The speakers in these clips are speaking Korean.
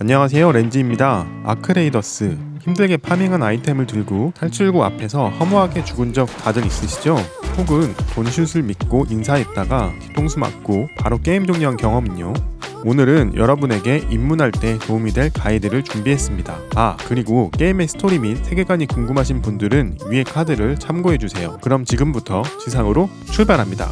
안녕하세요 렌지입니다 아크레이더스 힘들게 파밍한 아이템을 들고 탈출구 앞에서 허무하게 죽은 적 다들 있으시죠? 혹은 돈슛을 믿고 인사했다가 뒤통수 맞고 바로 게임 종료한 경험은요? 오늘은 여러분에게 입문할 때 도움이 될 가이드를 준비했습니다. 아, 그리고 게임의 스토리 및 세계관이 궁금하신 분들은 위의 카드를 참고해주세요. 그럼 지금부터 지상으로 출발합니다.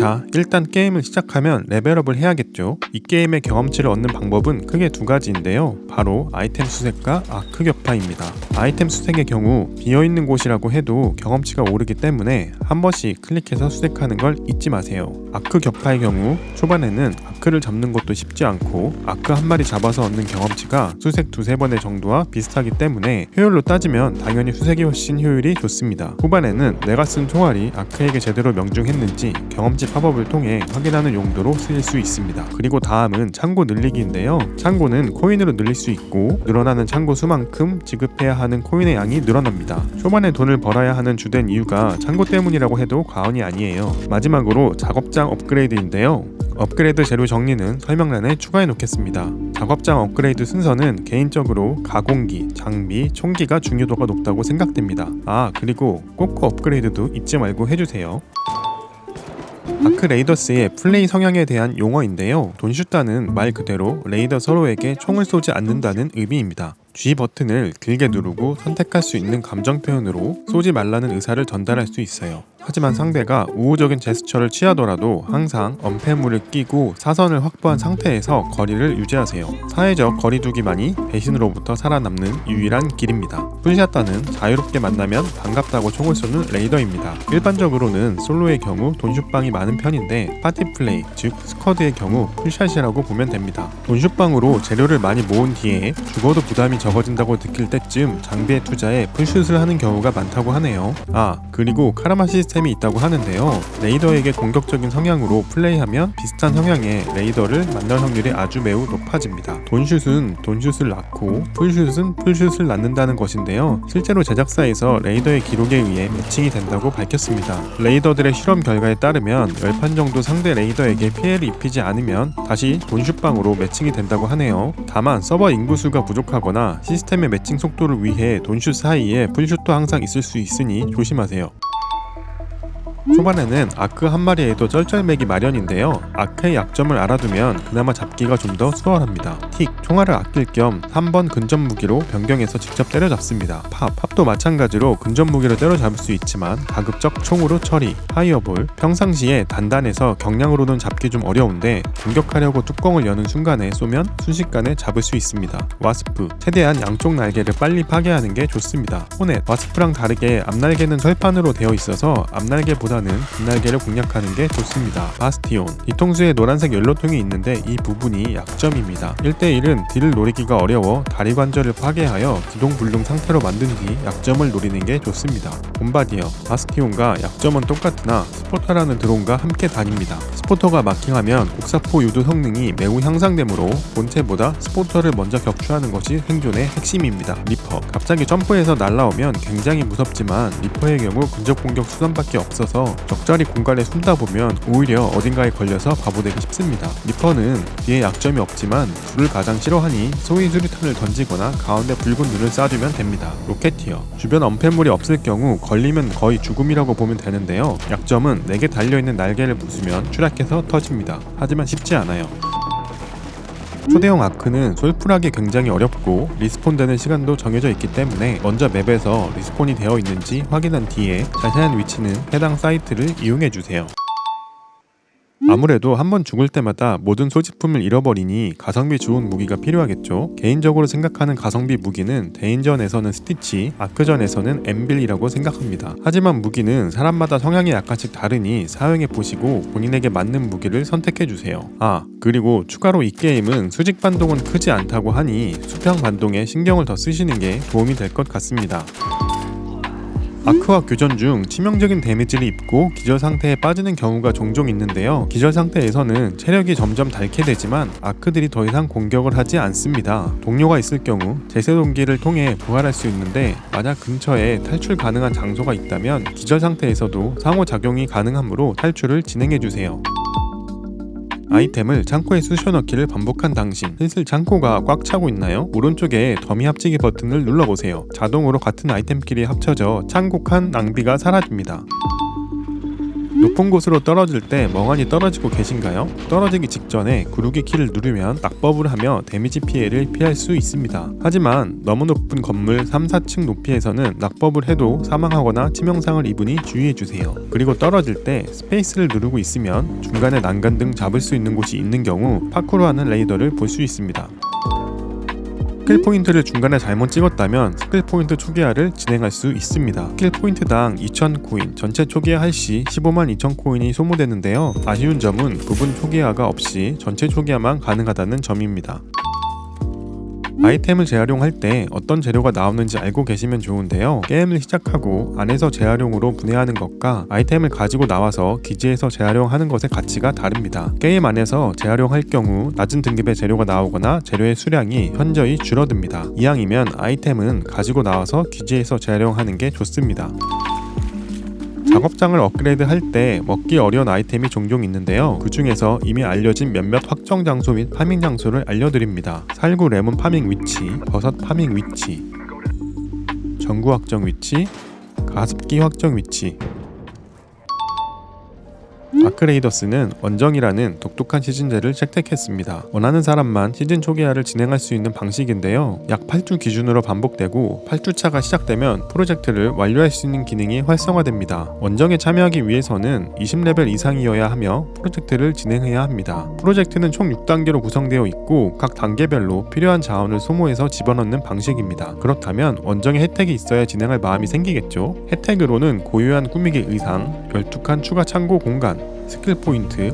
자, 일단 게임을 시작하면 레벨업을 해야겠죠. 이 게임의 경험치를 얻는 방법은 크게 두 가지인데요. 바로 아이템 수색과 아크 격파입니다. 아이템 수색의 경우 비어있는 곳이라고 해도 경험치가 오르기 때문에 한 번씩 클릭해서 수색하는 걸 잊지 마세요. 아크 격파의 경우 초반에는 아크를 잡는 것도 쉽지 않고 아크 한 마리 잡아서 얻는 경험치가 수색 두세 번의 정도와 비슷하기 때문에 효율로 따지면 당연히 수색이 훨씬 효율이 좋습니다. 후반에는 내가 쓴 총알이 아크에게 제대로 명중했는지 경험치 팝업을 통해 확인하는 용도로 쓰일 수 있습니다. 그리고 다음은 창고 늘리기인데요. 창고는 코인으로 늘릴 수 있고 늘어나는 창고 수만큼 지급해야 하는 코인의 양이 늘어납니다. 초반에 돈을 벌어야 하는 주된 이유가 창고 때문이라고 해도 과언이 아니에요. 마지막으로 작업장 업그레이드인데요. 업그레이드 재료 정리는 설명란에 추가해 놓겠습니다. 작업장 업그레이드 순서는 개인적으로 가공기, 장비, 총기가 중요도가 높다고 생각됩니다. 아, 그리고 꼬꼬 업그레이드도 잊지 말고 해주세요. 아크 레이더스의 플레이 성향에 대한 용어인데요. 돈슈타는 말 그대로 레이더 서로에게 총을 쏘지 않는다는 의미입니다. G 버튼을 길게 누르고 선택할 수 있는 감정 표현으로 쏘지 말라는 의사를 전달할 수 있어요. 하지만 상대가 우호적인 제스처를 취하더라도 항상 엄폐물을 끼고 사선을 확보한 상태에서 거리를 유지하세요. 사회적 거리두기만이 배신으로부터 살아남는 유일한 길입니다. 풀샷단은 자유롭게 만나면 반갑다고 총을 쏘는 레이더입니다. 일반적으로는 솔로의 경우 돈슛방이 많은 편인데 파티 플레이, 즉 스쿼드의 경우 풀샷이라고 보면 됩니다. 돈슛방으로 재료를 많이 모은 뒤에 죽어도 부담이 적어진다고 느낄 때쯤 장비에 투자해 풀슛을 하는 경우가 많다고 하네요. 아, 그리고 카라마 시 스템이 있다고 하는데요. 레이더에게 공격적인 성향으로 플레이하면 비슷한 성향의 레이더를 만날 확률이 아주 매우 높아집니다. 돈슛은 돈슛을 낳고 풀슛은 풀슛을 낳는다는 것인데요. 실제로 제작사에서 레이더의 기록에 의해 매칭이 된다고 밝혔습니다. 레이더들의 실험 결과에 따르면 10판 정도 상대 레이더에게 피해를 입히지 않으면 다시 돈슛방으로 매칭이 된다고 하네요. 다만 서버 인구수가 부족하거나 시스템의 매칭 속도를 위해 돈슛 사이에 풀슛도 항상 있을 수 있으니 조심하세요. 초반에는 아크 한 마리에도 쩔쩔매기 마련인데요. 아크의 약점을 알아두면 그나마 잡기가 좀 더 수월합니다. 틱, 총알을 아낄 겸 3번 근접 무기로 변경해서 직접 때려잡습니다. 팝, 팝도 마찬가지로 근접 무기로 때려잡을 수 있지만 가급적 총으로 처리, 파이어볼, 평상시에 단단해서 경량으로는 잡기 좀 어려운데 공격하려고 뚜껑을 여는 순간에 쏘면 순식간에 잡을 수 있습니다. 와스프, 최대한 양쪽 날개를 빨리 파괴하는 게 좋습니다. 호넷, 와스프랑 다르게 앞날개는 철판으로 되어 있어서 앞날개보다 는 뒷날개를 공략하는 게 좋습니다. 바스티온, 뒤통수에 노란색 연료통이 있는데 이 부분이 약점입니다. 1대1은 딜을 노리기가 어려워 다리 관절을 파괴하여 기동불능 상태로 만든 뒤 약점을 노리는 게 좋습니다. bom바디어, 바스티온과 약점은 똑같으나 스포터라는 드론과 함께 다닙니다. 스포터가 마킹하면 곡사포 유도 성능이 매우 향상되므로 본체보다 스포터를 먼저 격추하는 것이 생존의 핵심입니다. 리퍼, 갑자기 점프해서 날라오면 굉장히 무섭지만 리퍼의 경우 근접 공격 수단밖에 없 어서 적절히 공간에 숨다 보면 오히려 어딘가에 걸려서 바보되기 쉽습니다. 리퍼는 뒤에 약점이 없지만 불을 가장 싫어하니 소위 수류탄을 던지거나 가운데 붉은 눈을 쏴주면 됩니다. 로켓티어 주변 엄폐물이 없을 경우 걸리면 거의 죽음이라고 보면 되는데요. 약점은 4개 달려있는 날개를 부수면 추락해서 터집니다. 하지만 쉽지 않아요. 초대형 아크는 솔플하기 굉장히 어렵고 리스폰되는 시간도 정해져 있기 때문에 먼저 맵에서 리스폰이 되어 있는지 확인한 뒤에 자세한 위치는 해당 사이트를 이용해 주세요. 아무래도 한 번 죽을 때마다 모든 소지품을 잃어버리니 가성비 좋은 무기가 필요하겠죠. 개인적으로 생각하는 가성비 무기는 대인전에서는 스티치, 아크전에서는 엠빌이라고 생각합니다. 하지만 무기는 사람마다 성향이 약간씩 다르니 사용해 보시고 본인에게 맞는 무기를 선택해 주세요. 아, 그리고 추가로 이 게임은 수직 반동은 크지 않다고 하니 수평 반동에 신경을 더 쓰시는 게 도움이 될 것 같습니다. 아크와 교전 중 치명적인 데미지를 입고 기절 상태에 빠지는 경우가 종종 있는데요. 기절 상태에서는 체력이 점점 닳게 되지만 아크들이 더 이상 공격을 하지 않습니다. 동료가 있을 경우 제세 동기를 통해 부활할 수 있는데 만약 근처에 탈출 가능한 장소가 있다면 기절 상태에서도 상호작용이 가능하므로 탈출을 진행해 주세요. 아이템을 창고에 쑤셔넣기를 반복한 당신 슬슬 창고가 꽉 차고 있나요? 오른쪽에 더미 합치기 버튼을 눌러보세요. 자동으로 같은 아이템끼리 합쳐져 창고 칸 낭비가 사라집니다. 높은 곳으로 떨어질 때 멍하니 떨어지고 계신가요? 떨어지기 직전에 구르기 키를 누르면 낙법을 하며 데미지 피해를 피할 수 있습니다. 하지만 너무 높은 건물 3, 4층 높이에서는 낙법을 해도 사망하거나 치명상을 입으니 주의해주세요. 그리고 떨어질 때 스페이스를 누르고 있으면 중간에 난간 등 잡을 수 있는 곳이 있는 경우 파쿠르하는 레이더를 볼 수 있습니다. 스킬 포인트를 중간에 잘못 찍었다면 스킬 포인트 초기화를 진행할 수 있습니다. 스킬 포인트당 2,000 코인, 전체 초기화 할 시 15만 2천 코인이 소모되는데요. 아쉬운 점은 부분 초기화가 없이 전체 초기화만 가능하다는 점입니다. 아이템을 재활용할 때 어떤 재료가 나오는지 알고 계시면 좋은데요. 게임을 시작하고 안에서 재활용으로 분해하는 것과 아이템을 가지고 나와서 기지에서 재활용하는 것의 가치가 다릅니다. 게임 안에서 재활용할 경우 낮은 등급의 재료가 나오거나 재료의 수량이 현저히 줄어듭니다. 이왕이면 아이템은 가지고 나와서 기지에서 재활용하는 게 좋습니다. 작업장을 업그레이드 할 때 먹기 어려운 아이템이 종종 있는데요. 그 중에서 이미 알려진 몇몇 확정 장소 및 파밍 장소를 알려드립니다. 살구 레몬 파밍 위치, 버섯 파밍 위치, 전구 확정 위치, 가습기 확정 위치. 아크레이더스는 원정이라는 독특한 시즌제를 채택했습니다. 원하는 사람만 시즌 초기화를 진행할 수 있는 방식인데요. 약 8주 기준으로 반복되고 8주차가 시작되면 프로젝트를 완료할 수 있는 기능이 활성화됩니다. 원정에 참여하기 위해서는 20레벨 이상이어야 하며 프로젝트를 진행해야 합니다. 프로젝트는 총 6단계로 구성되어 있고 각 단계별로 필요한 자원을 소모해서 집어넣는 방식입니다. 그렇다면 원정에 혜택이 있어야 진행할 마음이 생기겠죠. 혜택으로는 고유한 꾸미기 의상, 열툭한 추가 창고 공간, 스킬 포인트,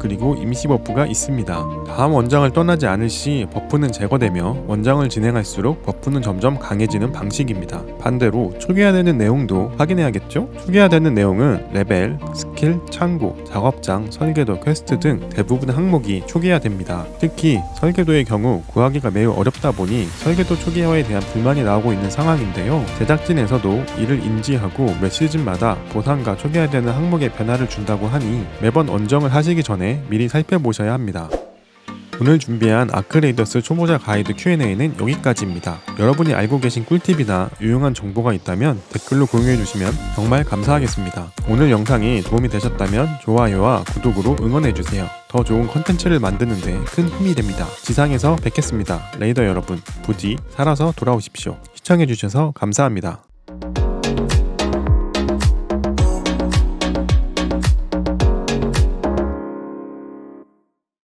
그리고 임시 버프가 있습니다. 다음 원장을 떠나지 않을 시 버프는 제거되며 원장을 진행할수록 버프는 점점 강해지는 방식입니다. 반대로 초기화되는 내용도 확인해야겠죠? 초기화되는 내용은 레벨, 스킬, 창고, 작업장, 설계도, 퀘스트 등 대부분 항목이 초기화됩니다. 특히 설계도의 경우 구하기가 매우 어렵다 보니 설계도 초기화에 대한 불만이 나오고 있는 상황인데요. 제작진에서도 이를 인지하고 몇 시즌마다 보상과 초기화되는 항목의 변화를 준다고 하니 매번 원정을 하시기 전에 미리 살펴보셔야 합니다. 오늘 준비한 아크레이더스 초보자 가이드 Q&A는 여기까지입니다. 여러분이 알고 계신 꿀팁이나 유용한 정보가 있다면 댓글로 공유해 주시면 정말 감사하겠습니다. 오늘 영상이 도움이 되셨다면 좋아요와 구독으로 응원해 주세요. 더 좋은 컨텐츠를 만드는데 큰 힘이 됩니다. 지상에서 뵙겠습니다. 레이더 여러분, 부디 살아서 돌아오십시오. 시청해 주셔서 감사합니다.